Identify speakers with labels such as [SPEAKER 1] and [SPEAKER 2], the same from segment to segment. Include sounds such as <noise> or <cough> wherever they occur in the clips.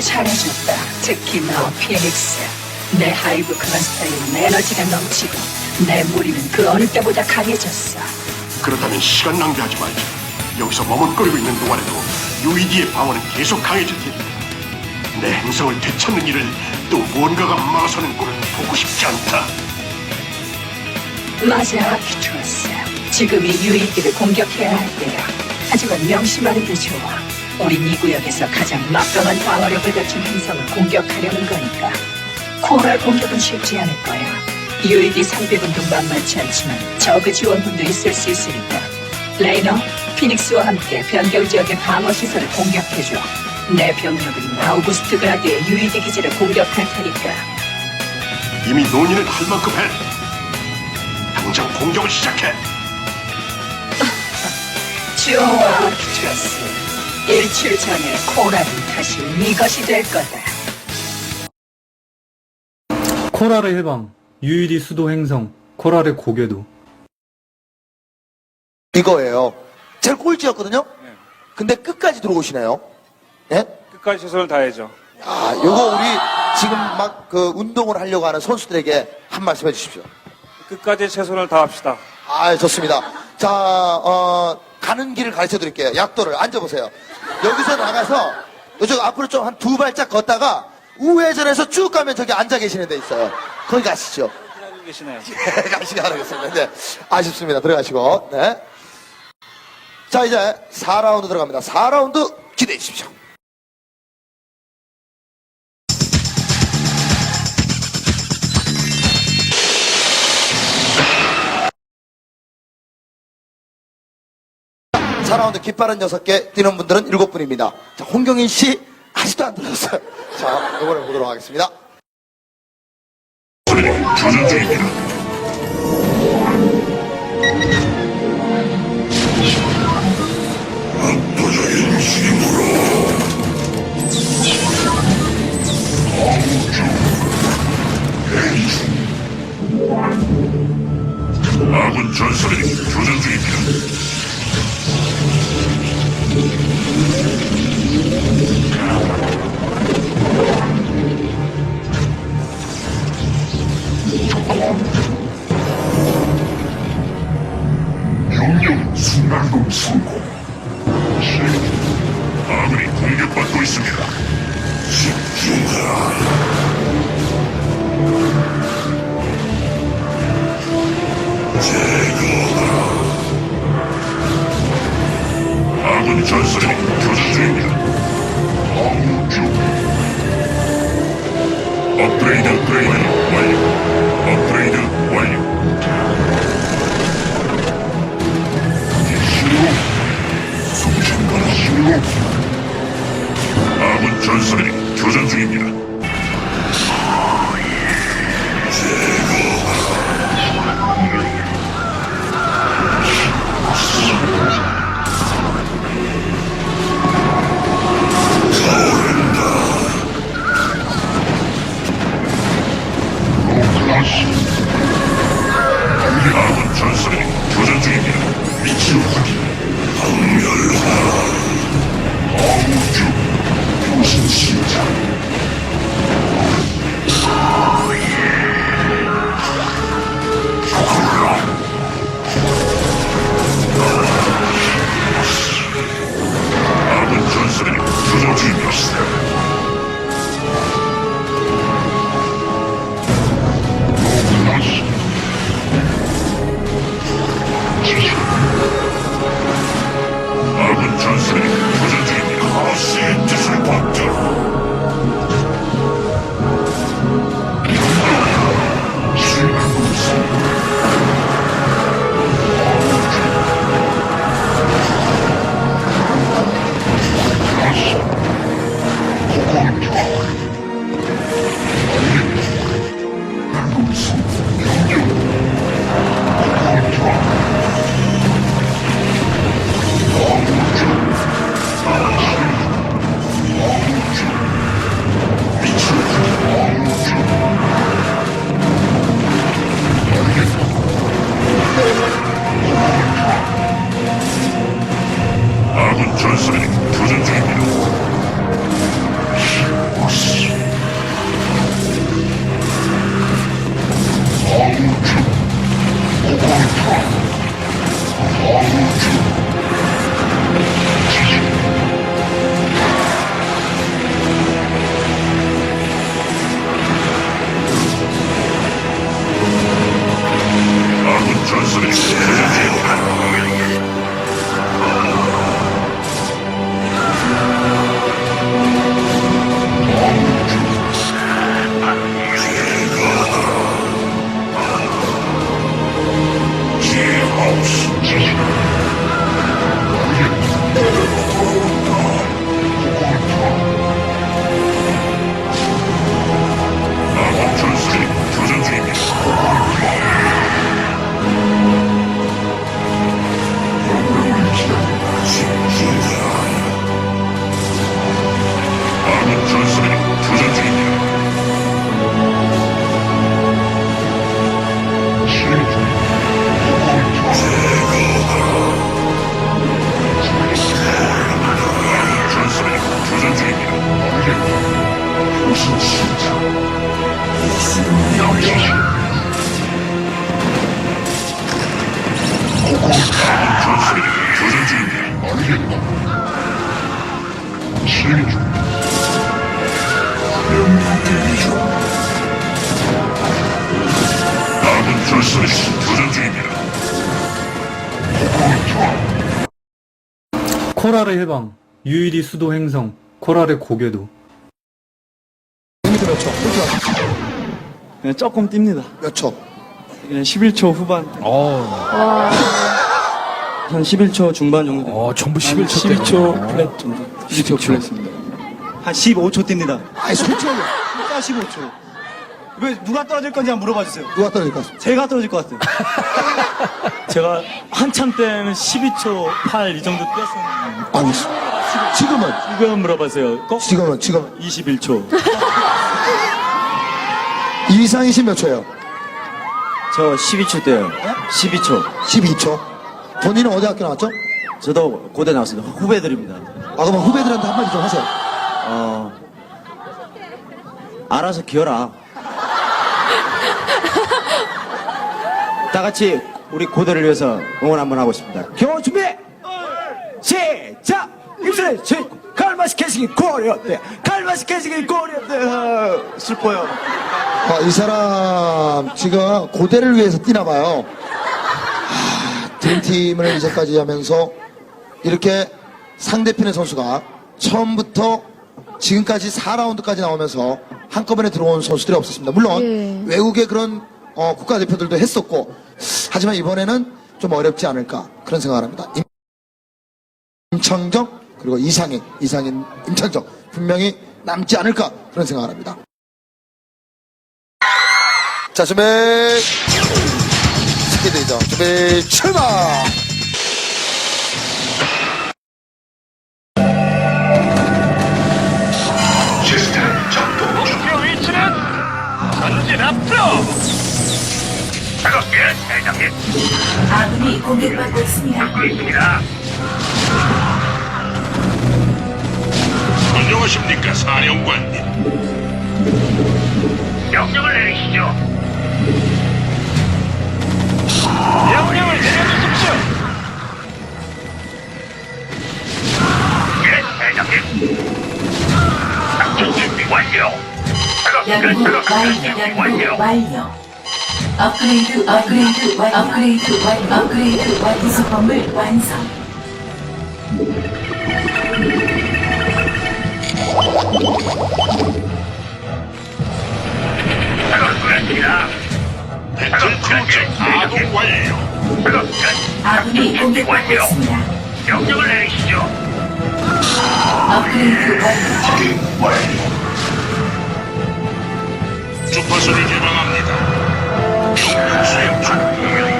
[SPEAKER 1] 잘해줬다. 특히 너, 피닉스. 내 하이브 스타일은 에너지가 넘치고 내 무리는 그 어느 때보다 강해졌어.
[SPEAKER 2] 그렇다면 시간 낭비하지 말자. 여기서 머뭇거리고 있는 동안에도 UED의 방어는 계속 강해질 테니 내 행성을 되찾는 일을 또 무언가가 막아서는 꼴을 보고 싶지 않다.
[SPEAKER 1] 맞아, 아키트로스. 지금이 유이기를 공격해야 할 때야. 하지만 명심하는 게 좋아. 우린 이 구역에서 가장 막강한 방어력을 갖춘 행성을 공격하려는 거니까. 코랄 공격은 쉽지 않을 거야. 유이기 상대분도 만만치 않지만 저그 지원군도 있을 수 있으니까. 레이너, 피닉스와 함께 변경 지역의 방어 시설을 공격해줘. 내 병력은 아우구스트 그라드의 유이디 기지를 공격할 테니까.
[SPEAKER 2] 이미 논의는 할 만큼 해. 당장 공격을 시작해. <laughs>
[SPEAKER 1] 좋아, 아키트로스. 일주일 전에 코랄은 다시 네 것이 될 거다.
[SPEAKER 3] 코랄의 해방, UED 수도 행성, 코랄의 고궤도.
[SPEAKER 4] 이거예요. 제일 꼴찌였거든요? 근데 끝까지 들어오시네요. 예?
[SPEAKER 5] 끝까지 최선을 다해야죠.
[SPEAKER 4] 아, 요거 우리 지금 막 그 운동을 하려고 하는 선수들에게 한 말씀 해주십시오.
[SPEAKER 5] 끝까지 최선을 다합시다.
[SPEAKER 4] 아, 좋습니다. 자, 어, 가는 길을 가르쳐 드릴게요. 약도를 앉아보세요. 여기서 나가서 이쪽 앞으로 좀 한 두 발짝 걷다가 우회전해서 쭉 가면 저기 앉아 계시는 데 있어요. 거기 가시죠. <laughs> 가시기 바라겠습니다. 네. 아쉽습니다. 들어가시고. 네. 자, 이제 4라운드 들어갑니다. 4라운드 기대해 주십시오. 사라운드 깃바른 여섯 개 뛰는 분들은 일곱 분입니다. 자, 홍경인 씨 아직도 안 들었어요. 자, 이번에 보도록 하겠습니다.
[SPEAKER 2] 순간동 성공. 아군이 공격받고 있습니다. 집중하라. 제거하라. 아군 전설이 교전 중입니다. 중. 업그레이드 업그레이드 완료. 교전 중입니다.
[SPEAKER 3] 코랄의 해방, UED 수도 행성, 코랄의 고궤도.
[SPEAKER 4] 리미트 몇 초? 몇 초?
[SPEAKER 6] 네, 조금 뜁니다.
[SPEAKER 4] 몇 초?
[SPEAKER 6] 예, 11초 후반. 한 11초 중반 정도. 됩니다.
[SPEAKER 7] 어, 전부 11초
[SPEAKER 6] 12초 플랫 정도. 12초 플랫입니다. 한 15초 뜁니다.
[SPEAKER 4] 아이, 솔직하게.
[SPEAKER 6] 진짜 15초. 왜 누가 떨어질 건지 한번 물어봐 주세요.
[SPEAKER 4] 누가 떨어질까?
[SPEAKER 6] 제가 떨어질 것 같아요. <laughs> 제가 한참 때는 12초 8 이 정도 뛰었었는데
[SPEAKER 4] 아니, 지- 지금은,
[SPEAKER 6] 지금 물어봐세요. 꼭
[SPEAKER 4] 지금은, 지금.
[SPEAKER 6] 21초.
[SPEAKER 4] 이상이신 몇 초예요?
[SPEAKER 6] 저 12초 때요. 12초.
[SPEAKER 4] 12초. 본인은 어디 학교 나왔죠?
[SPEAKER 6] 저도 고대 나왔습니다. 후배들입니다.
[SPEAKER 4] 아, 그러면 후배들한테 한마디 좀 하세요.
[SPEAKER 6] 어, 알아서 기어라. 다 같이 우리 고대를 위해서 응원 한번 하고 싶습니다. 경호 준비! 시작! 입술에 시 칼마시 캐시기 고려대 칼마시 캐시기 고려대 슬퍼요.
[SPEAKER 4] 아, 이 사람 지금 고대를 위해서 뛰나 봐요. 하, 드림팀을 이제까지 하면서 이렇게 상대편의 선수가 처음부터 지금까지 4라운드까지 나오면서 한꺼번에 들어온 선수들이 없었습니다. 물론
[SPEAKER 8] 예.
[SPEAKER 4] 외국의 그런 어, 국가대표들도 했었고 하지만 이번에는 좀 어렵지 않을까 그런 생각을 합니다. 임- 임창정 그리고 이상인 이상인 임창정 분명히 남지 않을까 그런 생각을 합니다. 자, 준비. 스키드죠. 준비, 출발!
[SPEAKER 2] 대장님.
[SPEAKER 1] 아군이 공격받고 있습니다.
[SPEAKER 2] 듣고 있습니다. 안녕하십니까, 사령관님. 명령을 내리시죠. 명령을 내려주십시오. 예, 대장님. 작전 준비 완료. 작업
[SPEAKER 1] 연구
[SPEAKER 2] 끝, 작업. 준비. 완료.
[SPEAKER 1] 업그레이드 업그레이드 완 업그레이드 완 업그레이드 완 구성범을 완성.
[SPEAKER 2] 작업 끝입니다. 배틀 크루즈 가동 완료.
[SPEAKER 1] 아군이 공격받고 있습니다.
[SPEAKER 2] 명령을 내리시죠.
[SPEAKER 1] 업그레이드 완료.
[SPEAKER 9] 확인 완료.
[SPEAKER 2] 주파수를 개방합니다. 명령 수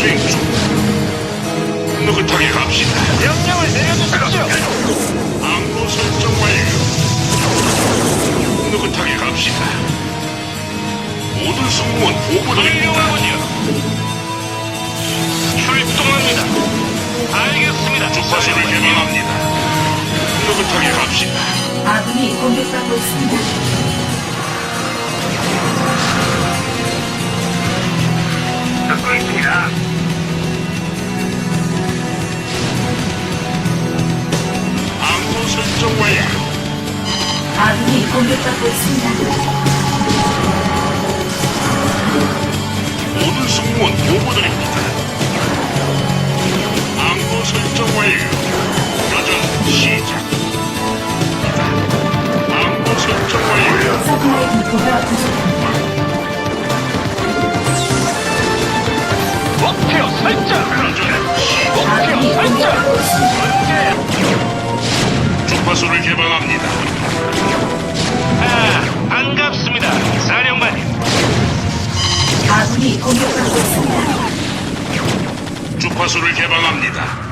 [SPEAKER 2] 수행 중. 느긋하게 갑시다. 명령을 내려주십시오. 항로 설정 완료. 느긋하게 갑시다. 모든 승무원 보고드립니다. 출동합니다. 알겠습니다. 주파수를 개방합니다. 느긋하게 갑시다.
[SPEAKER 10] 아군이 공격받고 있습니다. 공격받고 있습니다.
[SPEAKER 2] 모든 승무원 보고드립니다. 항로 설정 완료. 여전 시작. 항로 설정 완료.
[SPEAKER 10] 서플라이 디포가 부족
[SPEAKER 2] 주파수를 개방합니다.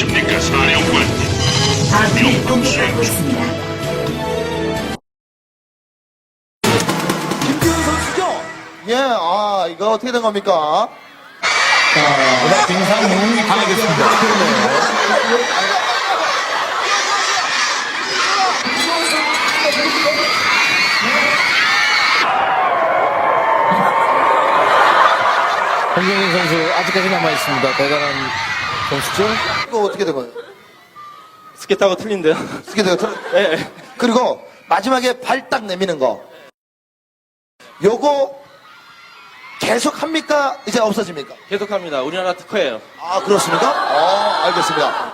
[SPEAKER 2] 안녕하십니까 사령관님.
[SPEAKER 10] 아군이 공격받고 있습니다.
[SPEAKER 4] 김기훈 선수죠? 예, 아, 이거 어떻게 된 겁니까?
[SPEAKER 11] 음악 빙상용 가겠습니다.
[SPEAKER 12] 홍경민 선수 아직까지 남아 있습니다. 대단한 선수죠.
[SPEAKER 4] 이거 어떻게 된 거예요?
[SPEAKER 7] 스케타고 틀린데요?
[SPEAKER 4] 어떻게 돼요?
[SPEAKER 7] 예.
[SPEAKER 4] 그리고 마지막에 발 딱 내미는 거. 요거 계속 합니까? 이제 없어집니까?
[SPEAKER 7] 계속합니다. 우리나라 특허예요.
[SPEAKER 4] 아, 그렇습니까? 아, 알겠습니다.